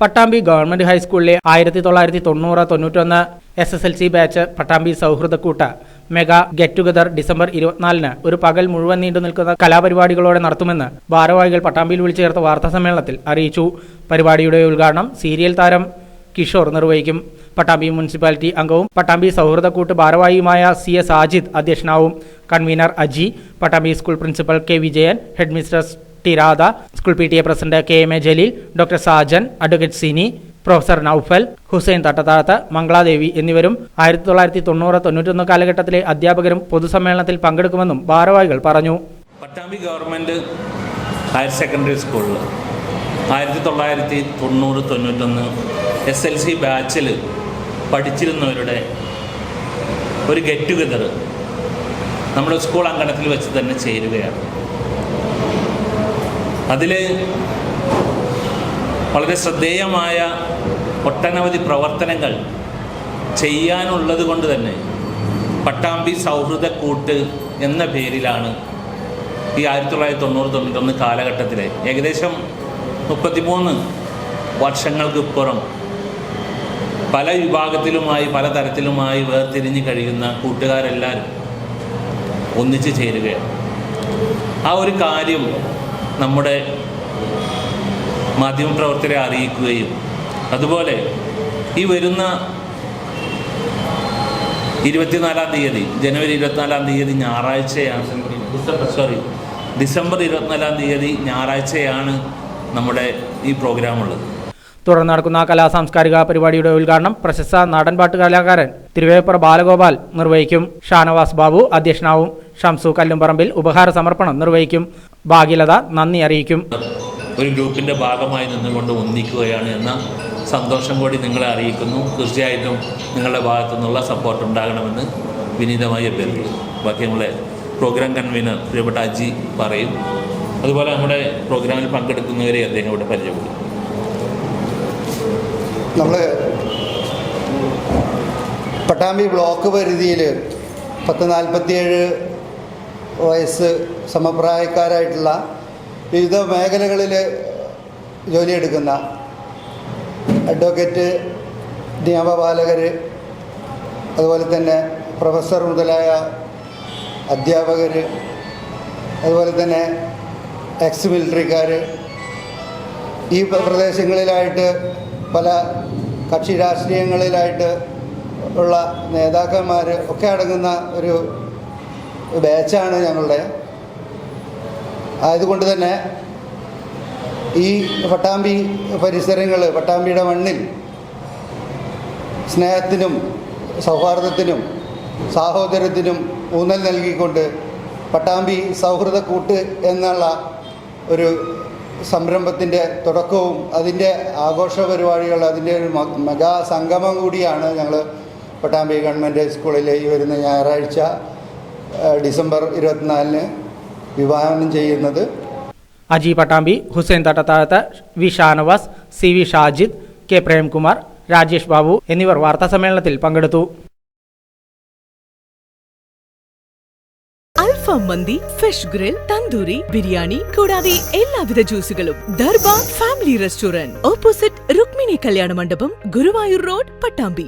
Pattambi government ഹൈസ്കൂളിലെ ആയിരത്തി തൊള്ളായിരത്തി തൊണ്ണൂറ് തൊണ്ണൂറ്റൊന്ന് S S L C batch Pattambi സൗഹൃദക്കൂട്ട mega get together December ഇരുപത്തിനാലിന് ഒരു പകൽ മുഴുവൻ നീണ്ടു നിൽക്കുന്ന കലാപരിപാടികളോടെ നടത്തുമെന്ന് ഭാരവാഹികൾ പട്ടാമ്പിയിൽ വിളിച്ചു ചേർത്ത വാർത്താ സമ്മേളനത്തിൽ അറിയിച്ചു. പരിപാടിയുടെ ഉദ്ഘാടനം സീരിയൽ താരം കിഷോർ നിർവഹിക്കും. പട്ടാമ്പി മുനിസിപ്പാലിറ്റി അംഗവും പട്ടാമ്പി സൗഹൃദക്കൂട്ട് ഭാരവാഹിയുമായ C S Ajid അധ്യക്ഷനാവും. Convener Aji Pattambi school principal K Vijayan head T Radha school P T A president K M A Jaleel doctor Sajan advocate Sini professor Noufal Hussain Thattathazhath Mangaladevi എന്നിവരും ആയിരത്തി തൊള്ളായിരത്തി തൊണ്ണൂറ് തൊണ്ണൂറ്റൊന്ന് കാലഘട്ടത്തിലെ അധ്യാപകരും പൊതുസമ്മേളനത്തിൽ പങ്കെടുക്കുമെന്നും ഭാരവാഹികൾ പറഞ്ഞു. പട്ടാമ്പി ഗവൺമെന്റ് ഹയർ സെക്കൻഡറി സ്കൂളിൽ ആയിരത്തി തൊള്ളായിരത്തി തൊണ്ണൂറ് തൊണ്ണൂറ്റൊന്ന് എസ് എൽ സി ബാച്ചിൽ പഠിച്ചിരുന്നവരുടെ ഒരു ഗെറ്റ് ടുഗദർ നമ്മുടെ സ്കൂൾ അങ്കണത്തിൽ വെച്ച് തന്നെ ചേരുകയാണ്. അതിൽ വളരെ ശ്രദ്ധേയമായ ഒട്ടനവധി പ്രവർത്തനങ്ങൾ ചെയ്യാനുള്ളത് കൊണ്ട് തന്നെ പട്ടാമ്പി സൗഹൃദ കൂട്ട് എന്ന പേരിലാണ് ഈ ആയിരത്തി തൊള്ളായിരത്തി തൊണ്ണൂറ് തൊണ്ണൂറ്റൊന്ന് കാലഘട്ടത്തിലെ ഏകദേശം മുപ്പത്തിമൂന്ന് വർഷങ്ങൾക്കിപ്പുറം പല വിഭാഗത്തിലുമായി പല തരത്തിലുമായി വേർതിരിഞ്ഞ് കഴിയുന്ന കൂട്ടുകാരെല്ലാവരും ഒന്നിച്ചു ചേരുകയാണ്. ആ ഒരു കാര്യം നമ്മുടെ മാധ്യമപ്രവർത്തകരെ അറിയിക്കുകയും അതുപോലെ ഈ വരുന്ന ഇരുപത്തിനാലാം തീയതി ജനുവരി ഇരുപത്തിനാലാം തീയതി ഞായറാഴ്ചയാണ്. ഡിസംബർ സോറി ഡിസംബർ ഇരുപത്തിനാലാം തീയതി ഞായറാഴ്ചയാണ് നമ്മുടെ ഈ പ്രോഗ്രാമുള്ളത്. തുടർന്ന് നടക്കുന്ന കലാ സാംസ്കാരിക പരിപാടിയുടെ ഉദ്ഘാടനം പ്രശസ്ത നാടൻപാട്ട് കലാകാരൻ തിരുവേപ്പുറ ബാലഗോപാൽ നിർവഹിക്കും. ഷാനവാസ് ബാബു അധ്യക്ഷനാവും. ഷംസു കല്ലുംപറമ്പിൽ ഉപഹാര സമർപ്പണം നിർവഹിക്കും. ഭാഗ്യലത നന്ദി അറിയിക്കും. ഒരു ഗ്രൂപ്പിന്റെ ഭാഗമായി നിന്നുകൊണ്ട് ഒന്നിക്കുകയാണ് എന്ന സന്തോഷം കൂടി നിങ്ങളെ അറിയിക്കുന്നു. തീർച്ചയായിട്ടും നിങ്ങളുടെ ഭാഗത്തു നിന്നുള്ള സപ്പോർട്ട് ഉണ്ടാകണമെന്ന് വിനീതമായി അഭ്യർത്ഥിക്കുന്നു. ബാക്കി നമ്മളെ പ്രോഗ്രാം കൺവീനർ പ്രിയപ്പെട്ട അജി പറയും. അതുപോലെ നമ്മുടെ പ്രോഗ്രാമിൽ പങ്കെടുക്കുന്നവരെ അദ്ദേഹം ഇവിടെ പരിചയപ്പെടും നമ്മൾ പട്ടാമ്പി ബ്ലോക്ക് പരിധിയിൽ പത്ത് നാൽപ്പത്തിയേഴ് വയസ്സ് സമപ്രായക്കാരായിട്ടുള്ള വിവിധ മേഖലകളിൽ ജോലിയെടുക്കുന്ന അഡ്വക്കേറ്റ് നിയമപാലകർ അതുപോലെ തന്നെ പ്രൊഫസർ മുതലായ അധ്യാപകർ അതുപോലെ തന്നെ എക്സ് മിലിറ്ററിക്കാർ ഈ പ്രദേശങ്ങളിലായിട്ട് പല കക്ഷി രാഷ്ട്രീയങ്ങളിലായിട്ട് ഉള്ള നേതാക്കന്മാർ ഒക്കെ അടങ്ങുന്ന ഒരു ബാച്ചാണ് ഞങ്ങളുടെ. ആയതുകൊണ്ട് തന്നെ ഈ പട്ടാമ്പി പരിസരങ്ങൾ പട്ടാമ്പിയുടെ മണ്ണിൽ സ്നേഹത്തിനും സൗഹാർദ്ദത്തിനും സാഹോദര്യത്തിനും ഊന്നൽ നൽകിക്കൊണ്ട് പട്ടാമ്പി സൗഹൃദ കൂട്ട് എന്നുള്ള ഒരു സംരംഭത്തിന്റെ തുടക്കവും അതിന്റെ ആഘോഷ പരിപാടികൾ അതിന്റെ ഒരു മെഗാ സംഗമം കൂടിയാണ് ഞങ്ങൾ പട്ടാമ്പി ഗവൺമെന്റ് സ്കൂളിൽ ഈ വരുന്ന ഞായറാഴ്ച ഡിസംബർ ഇരുപത്തിനാലിന് വിവാഹനം ചെയ്യുന്നത്. Aji Pattambi Hussain Thattathazhath V Shanavas C V Shajid K Premkumar Rajesh Babu എന്നിവർ വാർത്താസമ്മേളനത്തിൽ പങ്കെടുത്തു. അൽഫാം മന്തി ഫിഷ് ഗ്രിൽ തന്തൂരി ബിരിയാണി കൂടാതെ എല്ലാവിധ ജ്യൂസുകളും Darbar family restaurant opposite Rukmini Kalyana Mandapam Guruvayur road Pattambi.